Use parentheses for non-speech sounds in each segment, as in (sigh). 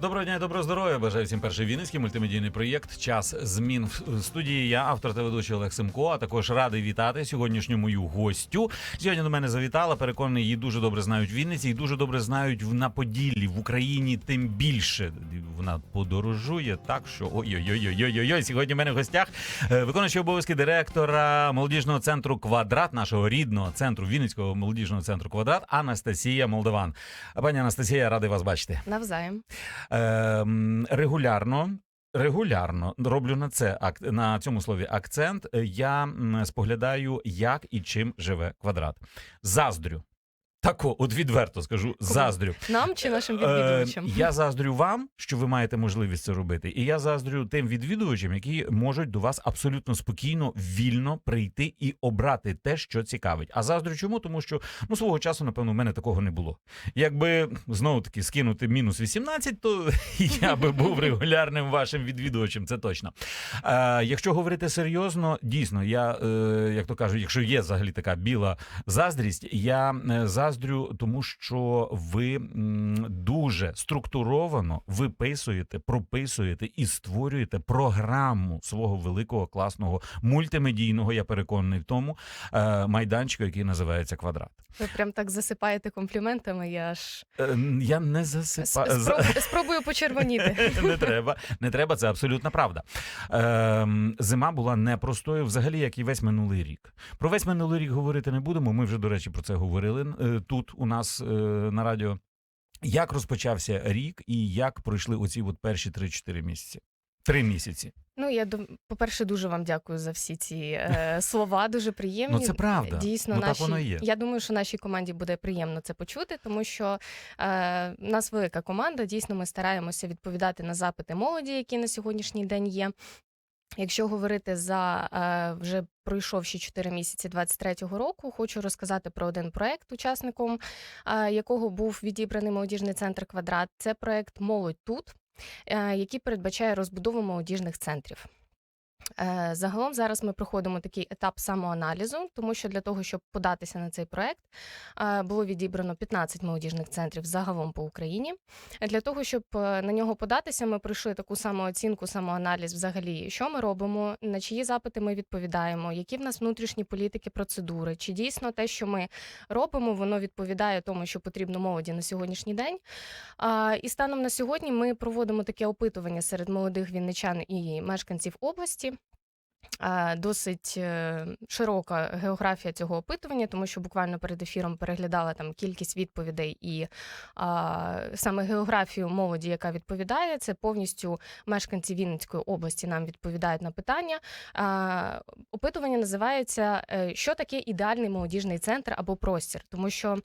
Доброго дня, і доброго здоров'я. Бажаю всім перший вінницький мультимедійний проєкт Час змін в студії. Я автор та ведучий Олег Семко. А також радий вітати сьогоднішню мою гостю. Сьогодні до мене завітала. Переконаний, її дуже добре знають в Вінниці і дуже добре знають на Поділлі, в Україні. Тим більше вона подорожує так, що ой-ой-ой-ой-ой-ой. Сьогодні в мене в гостях е, виконуючий обов'язки директора молодіжного центру Квадрат, нашого рідного центру Вінницького молодіжного центру Квадрат Анастасія Молдаван. Пані Анастасія, радий вас бачити. Навзаєм. Ем, регулярно. Регулярно роблю на це на цьому слові акцент. Е, Я споглядаю, як і чим живе квадрат. Заздрю. Тако, от відверто скажу, заздрю. Нам чи нашим Е, відвідувачам? я заздрю вам, що ви маєте можливість це робити. І я заздрю тим відвідувачам, які можуть до вас абсолютно спокійно, вільно прийти і обрати те, що цікавить. А заздрю чому? Тому що ну свого часу, напевно, в мене такого не було. Якби знову таки скинути мінус 18, то (laughs) я би був регулярним вашим відвідувачем. Це точно. Е, якщо говорити серйозно, дійсно, я е, як то кажуть, якщо є взагалі така біла заздрість, я е, заздрю, тому що ви дуже структуровано виписуєте, прописуєте і створюєте програму свого великого класного мультимедійного, я переконаний в тому, е, майданчика, який називається квадрат. Ви прям так засипаєте компліментами. Я аж Е, Я не засипаю. спроб- спробую почервоніти. (laughs) не треба, не треба, це абсолютна правда. Ем, зима була непростою, взагалі, як і весь минулий рік. Про весь минулий рік говорити не будемо. Ми вже, до речі, про це говорили е, тут у нас е, на радіо. Як розпочався рік і як пройшли оці от перші 3-4 місяці? Три місяці. Ну я дум- по-перше, дуже вам дякую за всі ці е, (laughs) слова. Дуже приємні. Ну, це правда. Дійсно, Ну, так воно є. я думаю, що нашій команді буде приємно це почути, тому що е, у нас велика команда. Дійсно, ми стараємося відповідати на запити молоді, які на сьогоднішній день є. Якщо говорити за е, вже пройшовші 4 місяці 23-го року, хочу розказати про один проект, учасником е, якого був відібраний молодіжний центр Квадрат. Це проект Молодь тут, е, який передбачає розбудову молодіжних центрів. Е, Загалом зараз ми проходимо такий етап самоаналізу, тому що для того, щоб податися на цей проект, е, було відібрано 15 молодіжних центрів загалом по Україні. Для того, щоб е, на нього податися, ми пройшли таку самооцінку, самоаналіз взагалі, що ми робимо, на чиї запити ми відповідаємо, які в нас внутрішні політики, процедури, чи дійсно те, що ми робимо, воно відповідає тому, що потрібно молоді на сьогоднішній день. І станом на сьогодні ми проводимо таке опитування серед молодих вінничан і мешканців області. А, Досить е, широка географія цього опитування, тому що буквально перед ефіром переглядала там кількість відповідей і а, саме географію молоді, яка відповідає, це повністю мешканці Вінницької області нам відповідають на питання. А, Опитування називається е, Що таке ідеальний молодіжний центр або простір, тому що.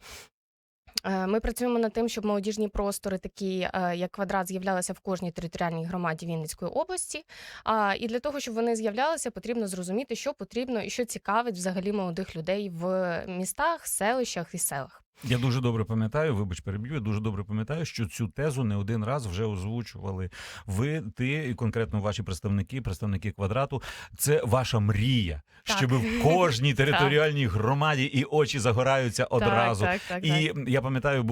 Е, Ми працюємо над тим, щоб молодіжні простори, такі е, як квадрат, з'являлися в кожній територіальній громаді Вінницької області. А, І для того, щоб вони з'являлися, потрібно зрозуміти, що потрібно і що цікавить взагалі молодих людей в містах, селищах і селах. Я дуже добре пам'ятаю, вибач, переб'ю. Я дуже добре пам'ятаю, що цю тезу не один раз вже озвучували. Ви, ти і конкретно ваші представники, представники квадрату. Це ваша мрія, Так. щоб в кожній (laughs) територіальній громаді і очі загораються одразу. Так, так, так, І так. я пам'ятаю,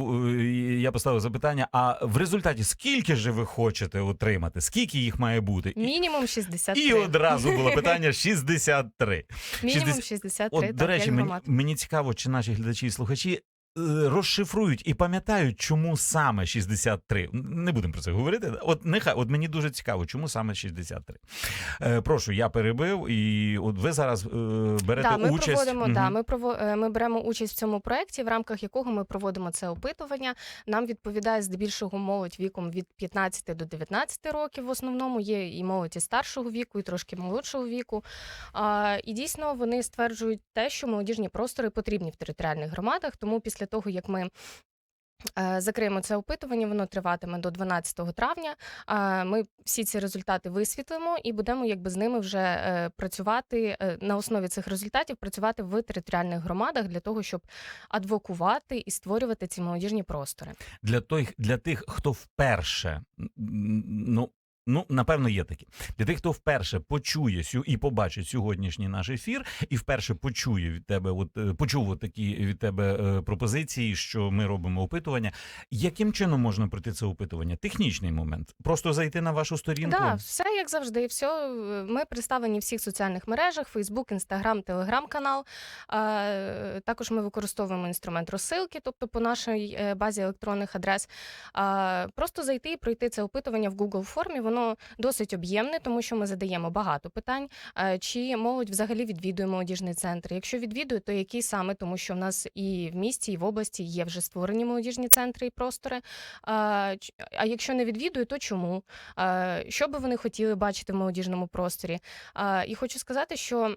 я поставив запитання: а в результаті скільки же ви хочете отримати? Скільки їх має бути? Мінімум 63. І одразу було питання (laughs) 63. Мінімум 60 63, От, так, до речі, мені, мені цікаво, чи наші глядачі і слухачі розшифрують і пам'ятають, чому саме 63. Не будемо про це говорити. От нехай, от мені дуже цікаво, чому саме 63. Е, прошу, я перебив, і от ви зараз е, берете Да, ми участь. проводимо, Мгм. да, ми прово, е, ми беремо участь в цьому проєкті, в рамках якого ми проводимо це опитування. Нам відповідає здебільшого молодь віком від 15 до 19 років. В основному є і молодь і старшого віку, і трошки молодшого віку. А, і дійсно вони стверджують те, що молодіжні простори потрібні в територіальних громадах. Тому після того, як ми Е, Закриємо це опитування, воно триватиме до 12 травня. Ми всі ці результати висвітлимо і будемо якби з ними вже е, працювати е, на основі цих результатів, працювати в територіальних громадах для того, щоб адвокувати і створювати ці молодіжні простори. для тих, для тих, хто вперше, ну. Ну, напевно, є такі. Для тих, хто вперше почує і побачить сьогоднішній наш ефір, і вперше почує від тебе, от е, почув от такі від тебе е, пропозиції, що ми робимо опитування. Яким чином можна пройти це опитування? Технічний момент. Просто зайти на вашу сторінку. Да, все як завжди. Все ми представлені в всіх соціальних мережах: Facebook, Instagram, Telegram канал. Е, Також ми використовуємо інструмент розсилки, тобто по нашій е, базі електронних адрес. Просто зайти і пройти це опитування в Google формі. Воно досить об'ємне, тому що ми задаємо багато питань. Е, Чи молодь взагалі відвідує молодіжний центр? Якщо відвідує, то який саме, тому що в нас і в місті, і в області є вже створені молодіжні центри і простори. А якщо не відвідує, то чому? Що би вони хотіли бачити в молодіжному просторі? І хочу сказати, що.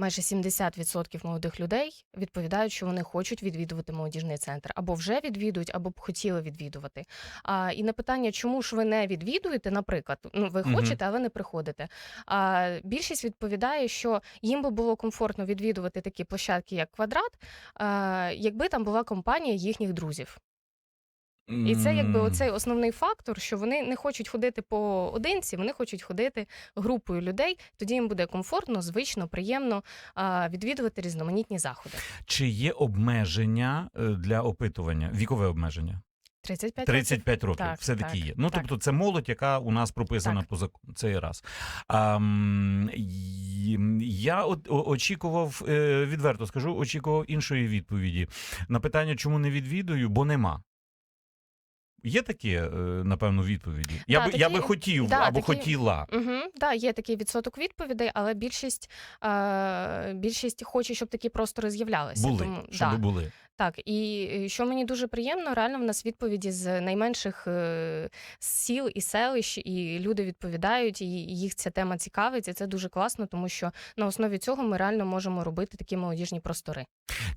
Майже 70% молодих людей відповідають, що вони хочуть відвідувати молодіжний центр, або вже відвідують, або б хотіли відвідувати. А, і на питання, чому ж ви не відвідуєте, наприклад, ну ви хочете, але не приходите. А, більшість відповідає, що їм би було комфортно відвідувати такі площадки, як квадрат, а, якби там була компанія їхніх друзів. І це якби оцей основний фактор, що вони не хочуть ходити поодинці, вони хочуть ходити групою людей. Тоді їм буде комфортно, звично, приємно відвідувати різноманітні заходи. Чи є обмеження е, для опитування? Вікове обмеження? 35 35 років, Так, все-таки так, є. Ну, так. тобто, це молодь, яка у нас прописана Так. по закону. Це раз. А, я очікував, е, відверто скажу, очікував іншої відповіді. На питання, чому не відвідую, бо нема. Є такі, е, напевно, відповіді. Я, Да, би, я би хотів да, або такі- хотіла. Угу, да, є такий відсоток відповідей, але більшість, е, більшість хоче, щоб такі простори з'являлися. Були, Тому, щоб да. були. Так, і що мені дуже приємно, реально в нас відповіді з найменших е, сіл і селищ, і люди відповідають, і їх ця тема цікавить, і це дуже класно, тому що на основі цього ми реально можемо робити такі молодіжні простори.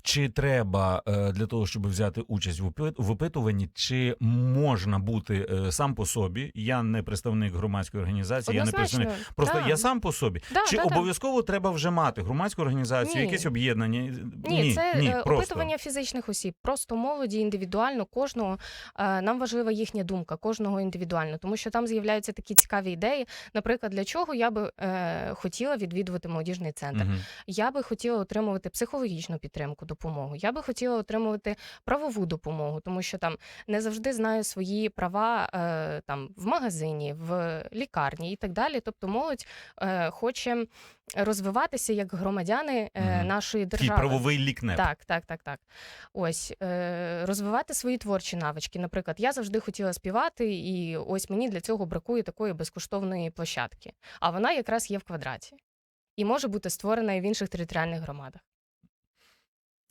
Чи треба е, для того, щоб взяти участь в опитуванні, чи можна бути е, сам по собі? Я не представник громадської організації, я не представник. Просто да. я сам по собі. Да, Чи да, да. обов'язково треба вже мати громадську організацію, Ні. якесь об'єднання? Ні, це ні, е, просто. опитування фізичних осіб, просто молоді індивідуально, кожного е, нам важлива їхня думка, кожного індивідуально, тому що там з'являються такі цікаві ідеї. Наприклад, для чого я би е, хотіла відвідувати молодіжний центр. Мгм. Я би хотіла отримувати психологічну підтримку, допомогу. Я би хотіла отримувати правову допомогу, тому що там не завжди знаю свої права е, там в магазині, в лікарні і так далі. Тобто, молодь е, хоче розвиватися як громадяни Мгм. нашої Такий держави. правовий лікнеп. Так, так, так, так. Ось розвивати свої творчі навички. Наприклад, я завжди хотіла співати, і ось мені для цього бракує такої безкоштовної площадки. А вона якраз є в квадраті і може бути створена і в інших територіальних громадах.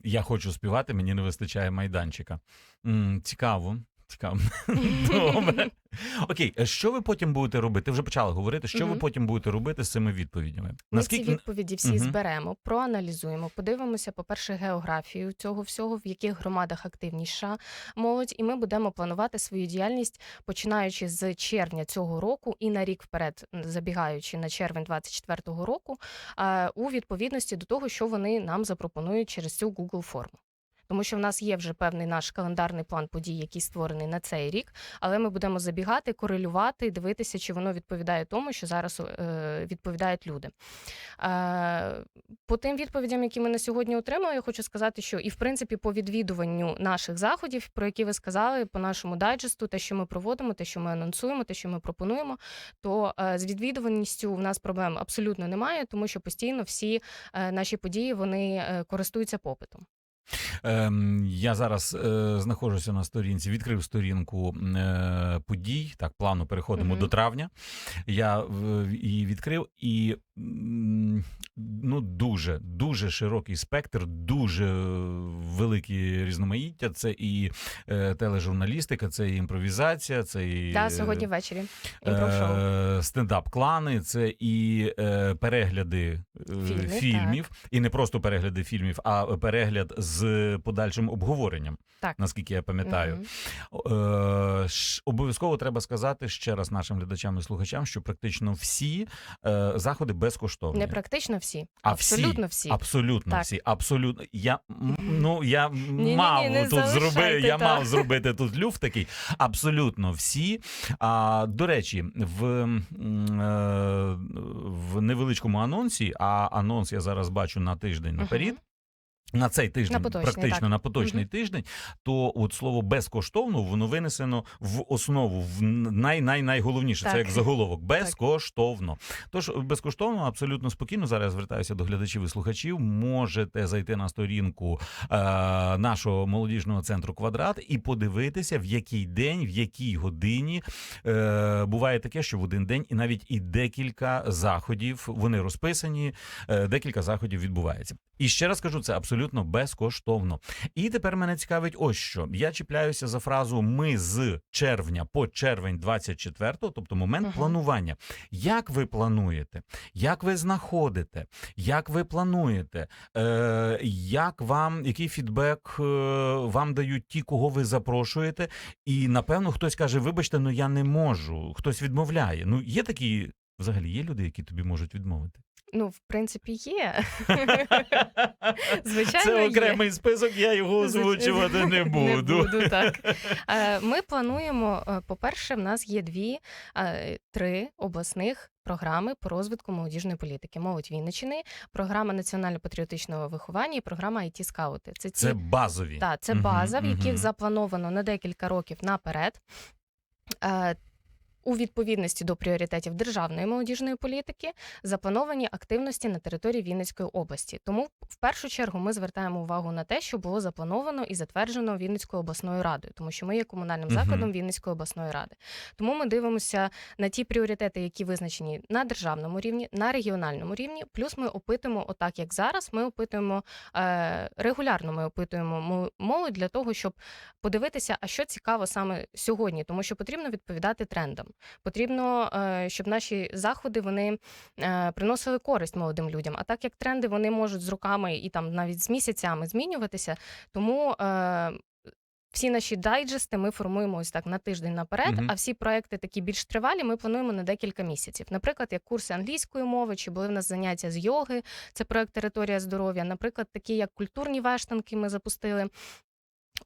Я хочу співати, мені не вистачає майданчика. М, цікаво. Цікаво. (laughs) Добре. Окей, е, що ви потім будете робити? Ти вже почала говорити, що ви Мгм. потім будете робити з цими відповідями? Ми ці відповіді всі Мгм. зберемо, проаналізуємо, подивимося, по-перше, географію цього всього, в яких громадах активніша молодь, і ми будемо планувати свою діяльність починаючи з червня цього року і на рік вперед, забігаючи на червень 24-го року, е, у відповідності до того, що вони нам запропонують через цю Google форму. Тому що в нас є вже певний наш календарний план подій, який створений на цей рік, але ми будемо забігати, корелювати, дивитися, чи воно відповідає тому, що зараз е, відповідають люди. Е, по тим відповідям, які ми на сьогодні отримали, я хочу сказати, що і в принципі по відвідуванню наших заходів, про які ви сказали, по нашому дайджесту, те, що ми проводимо, те, що ми анонсуємо, те, що ми пропонуємо, то е, з відвідуваністю в нас проблем абсолютно немає, тому що постійно всі наші події вони користуються попитом. Ем, я зараз е, знаходжуся на сторінці, відкрив сторінку е, подій. Так, плавно переходимо Мгм. до травня. Я в- її відкрив, і ну дуже дуже широкий спектр, дуже е, великі різноманіття. Це і е, тележурналістика, це і імпровізація, це і Да, сьогодні ввечері. Е, стендап-клани, це і е, перегляди е, Фільмів, фільмів, і не просто перегляди фільмів, а перегляд з подальшим обговоренням. Так. Наскільки я пам'ятаю. Е, обов'язково треба сказати ще раз нашим глядачам і слухачам, що практично всі е, заходи безкоштовні. Не практично всі. А? Абсолютно всі. Абсолютно Так. всі, абсолютно. Я ну я мав тут зробити. Я та. мав зробити тут люфт такий. Абсолютно всі. А до речі, в, е, в невеличкому анонсі, а анонс я зараз бачу на тиждень наперед. Мгм. На цей тиждень, На поточний, практично так. на поточний Мгм. тиждень, то от слово безкоштовно воно винесено в основу, в най, най найголовніше. Це як заголовок. Безкоштовно. Тож безкоштовно, абсолютно спокійно. Зараз звертаюся до глядачів і слухачів. Можете зайти на сторінку е, нашого молодіжного центру квадрат і подивитися, в який день, в якій годині е, буває таке, що в один день і навіть і декілька заходів вони розписані, е, декілька заходів відбувається. І ще раз кажу, це абсолютно безкоштовно. І тепер мене цікавить ось що. Я чіпляюся за фразу ми з червня по червень 24-го, тобто момент Мгм. планування. Як ви плануєте? Як ви знаходите? Як ви плануєте? Е, як вам, який фідбек е, вам дають ті, кого ви запрошуєте? І напевно хтось каже: вибачте, ну я не можу. Хтось відмовляє. Ну є такі. Взагалі є люди, які тобі можуть відмовити. Ну, в принципі, є. (laughs) Звичайно, Це є. окремий список, я його озвучувати (laughs) не буду. Не буду так. (laughs) Е, Ми плануємо, е, по-перше, в нас є дві, е, три обласних програми по розвитку молодіжної політики. Молодь Вінничини, програма національно-патріотичного виховання і програма it скаути Це ті Це базові. Так, це база, в яких заплановано на декілька років наперед. У відповідності до пріоритетів державної молодіжної політики заплановані активності на території Вінницької області. Тому в першу чергу ми звертаємо увагу на те, що було заплановано і затверджено Вінницькою обласною радою, тому що ми є комунальним закладом Вінницької обласної ради. Тому ми дивимося на ті пріоритети, які визначені на державному рівні, на регіональному рівні. Плюс ми опитуємо, отак як зараз, ми опитуємо е, регулярно. Ми опитуємо молодь для того, щоб подивитися, а що цікаво саме сьогодні, тому що потрібно відповідати трендам. Потрібно, е, щоб наші заходи вони е, приносили користь молодим людям. А так як тренди вони можуть з роками і там навіть з місяцями змінюватися, тому. Е, всі наші дайджести ми формуємо ось так на тиждень наперед, Мгм. а всі проекти такі більш тривалі ми плануємо на декілька місяців. Наприклад, як курси англійської мови, чи були в нас заняття з йоги, це проект Територія здоров'я. Наприклад, такі як культурні вештанки ми запустили.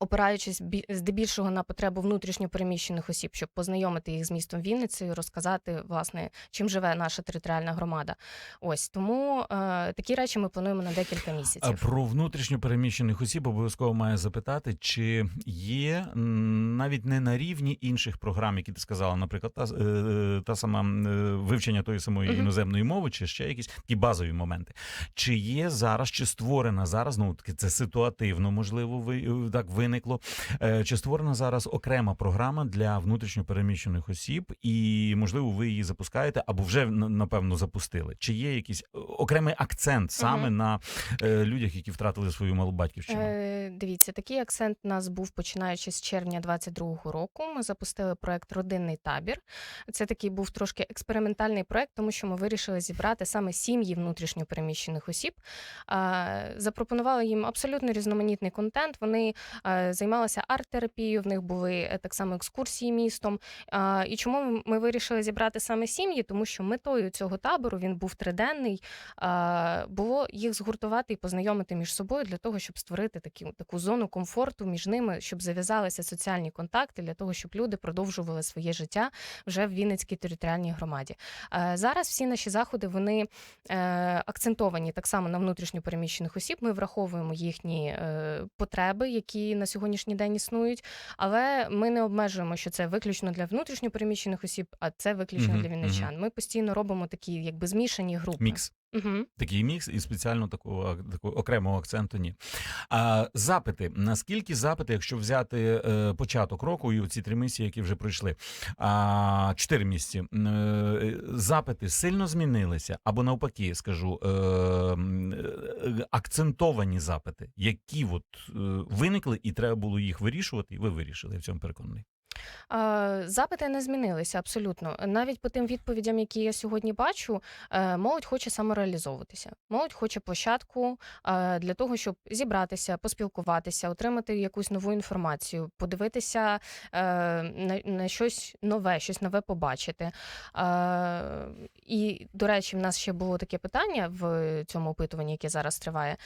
Опираючись бі- здебільшого на потребу внутрішньо переміщених осіб, щоб познайомити їх з містом Вінницею, розказати власне, чим живе наша територіальна громада. Ось тому е, такі речі ми плануємо на декілька місяців. Про внутрішньо переміщених осіб обов'язково маю запитати, чи є навіть не на рівні інших програм, які ти сказала, наприклад, та, е, та сама е, вивчення тої самої Мгм. іноземної мови, чи ще якісь такі базові моменти. Чи є зараз, чи створена зараз, ну таки це ситуативно, можливо, ви е, так виникло. е, Чи створена зараз окрема програма для внутрішньо переміщених осіб, і можливо, ви її запускаєте або вже напевно запустили? Чи є якийсь е, окремий акцент саме Мгм. на е, людях, які втратили свою малу батьківщину? Е, дивіться, такий акцент у нас був починаючи з червня 22-го року. Ми запустили проект Родинний табір. Це такий був трошки експериментальний проект, тому що ми вирішили зібрати саме сім'ї внутрішньо переміщених осіб. Запропонували їм абсолютно різноманітний контент. Вони займалися арт-терапією, в них були е, так само екскурсії містом. І чому ми- вирішили зібрати саме сім'ї? Тому що метою цього табору він був триденний. Було їх згуртувати і познайомити між собою для того, щоб створити такі, таку зону комфорту між ними, щоб зав'язалися соціальні контакти для того, щоб люди продовжували своє життя вже в Вінницькій територіальній громаді. Зараз всі наші заходи вони е, акцентовані так само на внутрішньо переміщених осіб. Ми враховуємо їхні е, потреби, які на сьогоднішній день існують, але ми не обмежуємо, що це виключно для внутрішньопереміщених осіб, а це виключно Мгм, для вінничан. Ми постійно робимо такі, якби змішані групи. Мікс. Угу. Такий мікс, і спеціально такого, такого окремого акценту ні. А, запити. Наскільки запити, якщо взяти е, початок року і ці три місяці, які вже пройшли, а, чотири місяці, е, запити сильно змінилися, або навпаки, скажу, е, е, акцентовані запити, які от, е, виникли, і треба було їх вирішувати, і ви вирішили, я в цьому переконаний. Запити не змінилися абсолютно. Навіть по тим відповідям, які я сьогодні бачу, е, молодь хоче самореалізовуватися. Молодь хоче площадку е, для того, щоб зібратися, поспілкуватися, отримати якусь нову інформацію, подивитися е, на, щось нове, щось нове побачити. І, до речі, в нас ще було таке питання в цьому опитуванні, яке зараз триває.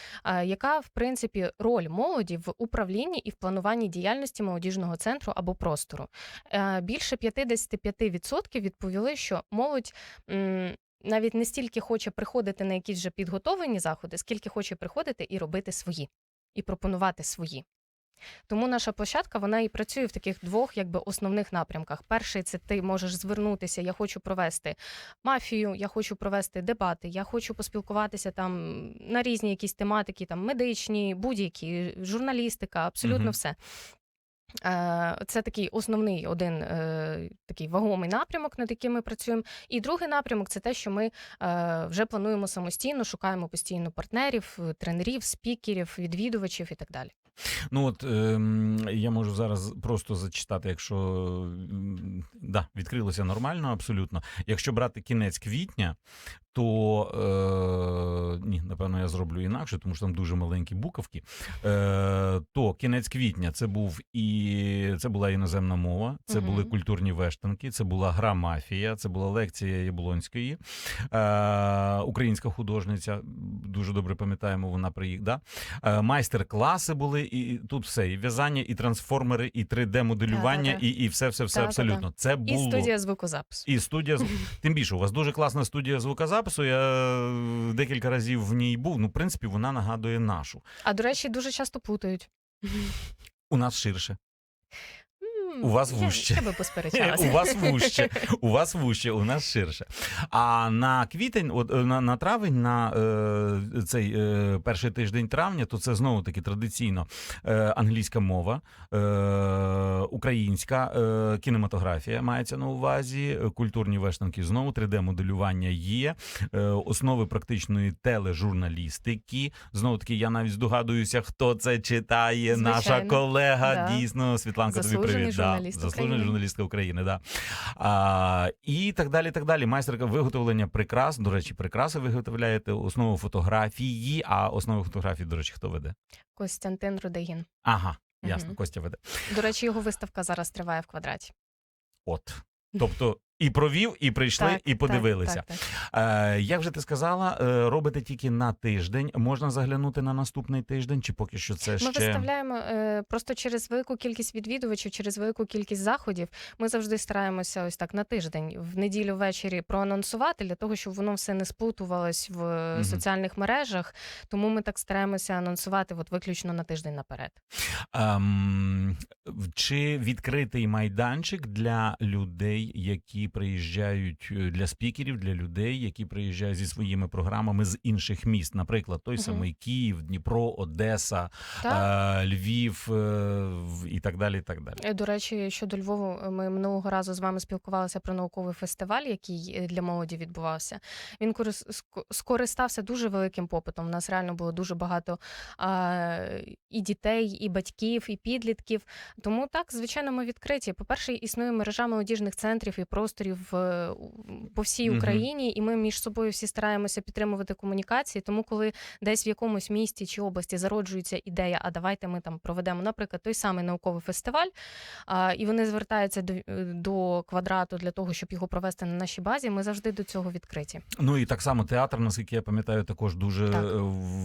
Яка, в принципі, роль молоді в управлінні і в плануванні діяльності молодіжного центру або простору? Е, Більше 55% відповіли, що молодь. Навіть не стільки хоче приходити на якісь вже підготовлені заходи, скільки хоче приходити і робити свої, і пропонувати свої. Тому наша площадка вона і працює в таких двох якби основних напрямках. Перший це ти можеш звернутися. Я хочу провести мафію, я хочу провести дебати, я хочу поспілкуватися там на різні якісь тематики, там медичні, будь-які, журналістика, абсолютно Мгм. все. Е, Це такий основний один е, такий вагомий напрямок, над яким ми працюємо. І другий напрямок це те, що ми е, вже плануємо самостійно, шукаємо постійно партнерів, тренерів, спікерів, відвідувачів і так далі. Ну от ем, я можу зараз просто зачитати, якщо да, відкрилося нормально, абсолютно. Якщо брати кінець квітня, то е, ні, напевно, я зроблю інакше, тому що там дуже маленькі буковки. Е, то кінець квітня це був і це була іноземна мова, це Мгм. були культурні вештанки, це була гра мафія, це була лекція Яблонської, е, українська художниця. Дуже добре пам'ятаємо, вона приїхала. Да? Е, майстер-класи були, і тут все: і в'язання, і трансформери, і 3D-моделювання, і, і все, все, все абсолютно. Це І студія звукозапису. і студія (laughs) тим більше. У вас дуже класна студія звукозапису. Я е, декілька разів в ній був. Ну, в принципі, вона нагадує нашу. А до речі, дуже часто плутають. У нас ширше. У вас я вужче. ще би посперечалася. (laughs) У вас вужче, у вас вужче, у нас ширше. А на квітень, от е, на, на травень, на е, цей е, перший тиждень травня, то це знову таки традиційно е, англійська мова, е, українська е, кінематографія мається на увазі, культурні вештанки знову 3D-моделювання є, е, основи практичної тележурналістики. Знову таки, я навіть здогадуюся, хто це читає. Наша колега Да. дійсно Світланка. Тобі привіт. Да, журналіст заслужена журналістка України. Да. А, і так далі. так далі. Майстерка виготовлення прикрас. До речі, прикраси виготовляєте, основу фотографії. А основу фотографії, до речі, хто веде? Костянтин Рудегін. Ага, ясно, угу. Костя веде. До речі, його виставка зараз триває в квадраті. От. Тобто і провів, і прийшли, Так, і подивилися. Так, так, так. Е, як вже ти сказала, е, робите тільки на тиждень. Можна заглянути на наступний тиждень, чи поки що це Ми ще виставляємо е, просто через велику кількість відвідувачів, через велику кількість заходів. Ми завжди стараємося ось так на тиждень, в неділю ввечері проанонсувати для того, щоб воно все не сплутувалось в Мгм. соціальних мережах. Тому ми так стараємося анонсувати от виключно на тиждень наперед. Ем, чи відкритий майданчик для людей, які приїжджають е, для спікерів, для людей, які приїжджають зі своїми програмами з інших міст, наприклад, той Мгм. самий Київ, Дніпро, Одеса, Так. е, Львів е, і так далі. І так далі. До речі, щодо Львову, ми минулого разу з вами спілкувалися про науковий фестиваль, який для молоді відбувався. Він корис- скористався дуже великим попитом. У нас реально було дуже багато а, і дітей, і батьків, і підлітків. Тому так, звичайно, ми відкриті. По-перше, існує мережа молодіжних центрів і просторів е, по всій Україні, і ми між собою всі стараємося підтримувати комунікації. Тому, коли десь в якомусь місті чи області зароджується ідея, а давайте ми там проведемо, наприклад, той самий науковий фестиваль, і вони звертаються до, е, до квадрату для того, щоб його провести на нашій базі. Ми завжди до цього відкриті. Ну і так само театр, наскільки я пам'ятаю, також дуже Так. е,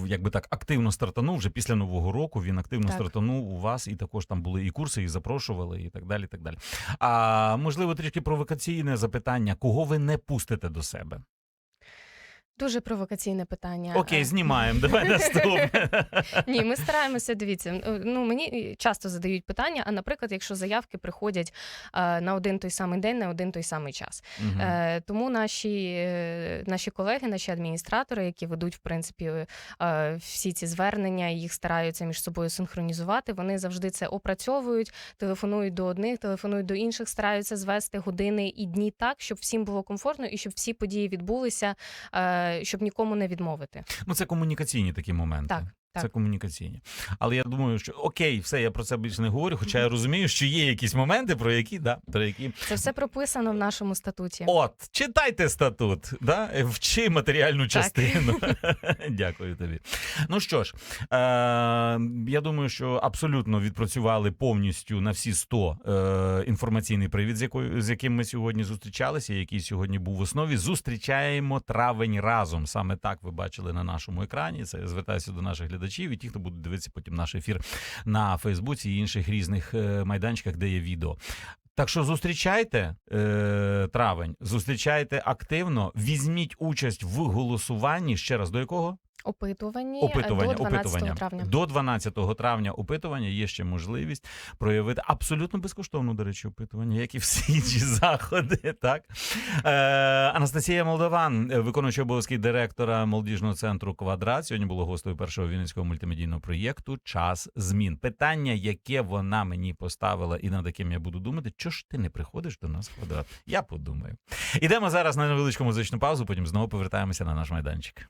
якби так активно стартанув вже після нового року. Він активно Так. стартанув у вас, і також там були і курси, і запрошували, і так далі. І так далі. А можливо, трішки провокаційне запитання: кого ви не пустите до себе? Дуже провокаційне питання. Окей, Е, знімаємо. Давай (laughs) наступне. Ні, ми стараємося. Дивіться, ну мені часто задають питання. А наприклад, якщо заявки приходять е, на один той самий день, на один той самий час. Е, Тому наші, е, наші колеги, наші адміністратори, які ведуть в принципі е, всі ці звернення, їх стараються між собою синхронізувати. Вони завжди це опрацьовують, телефонують до одних, телефонують до інших, стараються звести години і дні так, щоб всім було комфортно і щоб всі події відбулися, е, щоб нікому не відмовити. Ну, це комунікаційні такі моменти. Так, Це комунікаційні. Але я думаю, що окей, все, я про це більше не говорю, хоча я розумію, що є якісь моменти, про які, да, про які. Це все прописано в нашому статуті. От, читайте статут, да? вчи матеріальну частину. (laughs) Дякую тобі. Ну що ж, е, я думаю, що абсолютно відпрацювали повністю на всі 100 е, інформаційний привід, з, якою, з яким ми сьогодні зустрічалися, який сьогодні був в основі. Зустрічаємо травень разом. Саме так ви бачили на нашому екрані. Це я звертаюся до наших глядачів і ті, хто буде дивитися потім наш ефір на Фейсбуці і інших різних е, майданчиках, де є відео. Так що зустрічайте е, травень, зустрічайте активно, візьміть участь в голосуванні. Ще раз до якого? Опитувані, Опитування, до 12 опитування. травня. До 12 травня опитування є ще можливість проявити абсолютно безкоштовно, до речі, опитування, як і всі інші заходи. Так е, Анастасія Молдаван, е, виконуючий обов'язки директора молодіжного центру Квадрат. Сьогодні було гостею першого вінницького мультимедійного проєкту Час змін. Питання, яке вона мені поставила, і над яким я буду думати, чого ж ти не приходиш до нас в квадрат? Я подумаю. Ідемо зараз на невеличку музичну паузу, потім знову повертаємося на наш майданчик.